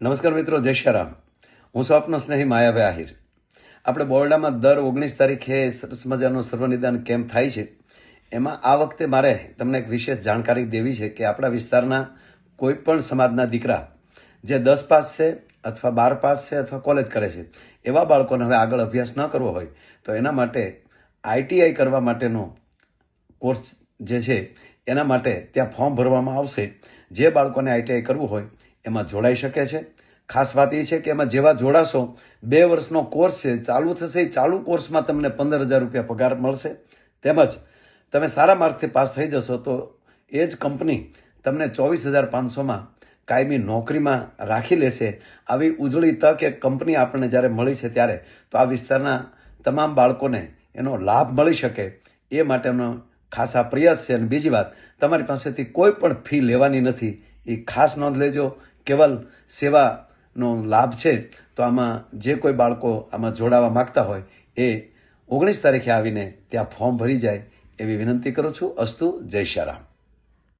નમસ્કાર મિત્રો, જય શ્રી હું છું આપનો સ્નેહી માયાભાઈ આહિર આપણે બોરડામાં દર ઓગણીસ તારીખે સરસ મજાનો સર્વનિદાન કેમ્પ થાય છે. એમાં આ વખતે મારે તમને એક વિશેષ જાણકારી દેવી છે કે આપણા વિસ્તારના કોઈ પણ સમાજના દીકરા જે દસ પાસ છે અથવા બાર પાસ છે અથવા કોલેજ કરે છે, એવા બાળકોને હવે આગળ અભ્યાસ ન કરવો હોય, તો એના માટે આઈટીઆઈ કરવા માટેનો કોર્સ જે છે, એના માટે ત્યાં ફોર્મ ભરવામાં આવશે. જે બાળકોને આઈટીઆઈ કરવું હોય એમાં જોડાઈ શકે છે. ખાસ વાત એ છે કે એમાં જેવા જોડાશો, બે વર્ષનો કોર્સ છે, ચાલુ થશે એ ચાલુ કોર્સમાં તમને પંદર હજાર રૂપિયા પગાર મળશે. તેમજ તમે સારા માર્કથી પાસ થઈ જશો તો એ જ કંપની તમને ચોવીસ હજાર પાંચસોમાં કાયમી નોકરીમાં રાખી લેશે. આવી ઉજળી તક એક કંપની આપણને જ્યારે મળી છે ત્યારે, તો આ વિસ્તારના તમામ બાળકોને એનો લાભ મળી શકે. એ માટેનો ખાસ આ પ્રયાસ છે. અને બીજી વાત, તમારી પાસેથી કોઈ પણ ફી લેવાની નથી. એ ખાસ નોંધ લેજો. કેવલ સેવાનો લાભ છે, તો આમાં જે કોઈ બાળકો આમાં જોડાવા માંગતા હોય, એ ઓગણીસ તારીખે આવીને ત્યાં ફોર્મ ભરી જાય એવી વિનંતી કરું છું. અસ્તુ, જય શ્રી રામ.